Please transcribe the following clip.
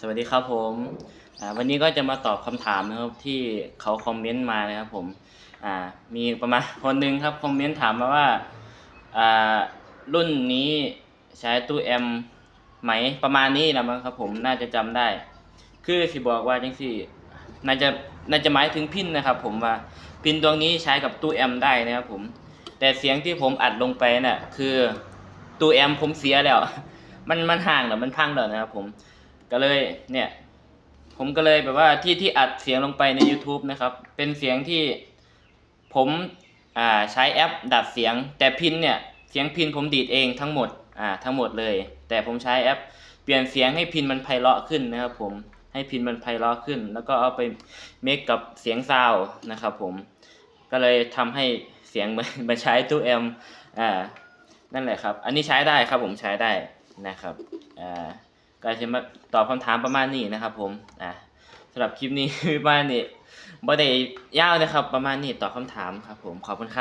สวัสดีครับผมวันนี้ก็จะมาตอบคำถามนะครับที่เขาคอมเมนต์มานะครับผมมีประมาณคนหนึ่งครับคอมเมนต์ถามมาว่ารุ่นนี้ใช้ตู้แอมไหมประมาณนี้นะมั้งครับผมน่าจะจำได้ คือสิบอกว่าจังสี่น่าจะน่าจะหมายถึงพินนะครับ ผมว่าพินดวงนี้ใช้กับตู้แอมได้นะครับผมแต่เสียงที่ผมอัดลงไปน่ะคือตู้แอมผมเสียแล้ว มันมันห่างแล้วมันพังแล้วนะครับผม ก็เลยเนี่ยผมก็เลยแบบว่าที่ที่อัดเสียงลงไปใน YouTube นะครับ เป็นเสียงที่ผมอ่าใช้แอปดัดเสียง แต่พินเนี่ยเสียงพินผมดีดเองทั้งหมดอ่าทั้งหมดเลย แต่ผมใช้แอป เปลี่ยนเสียงให้พินมันไพเราะขึ้นนะครับ ผมให้พินมันไพเราะขึ้น แล้วก็เอาไปเมคกับเสียงซาวนะครับ ผมก็เลยทำให้เสียงมันมาใช้ตู้แอมอ่านั่นแหละครับ อันนี้ใช้ได้ครับผมใช้ได้นะครับอ่า ก็จะมาตอบคำถามประมาณนี้นะครับ ผมอะสำหรับคลิปนี้ประมาณนี้บ่ได้ยาวนะครับ ประมาณนี้ตอบคำถามครับ ผมขอบคุณครับ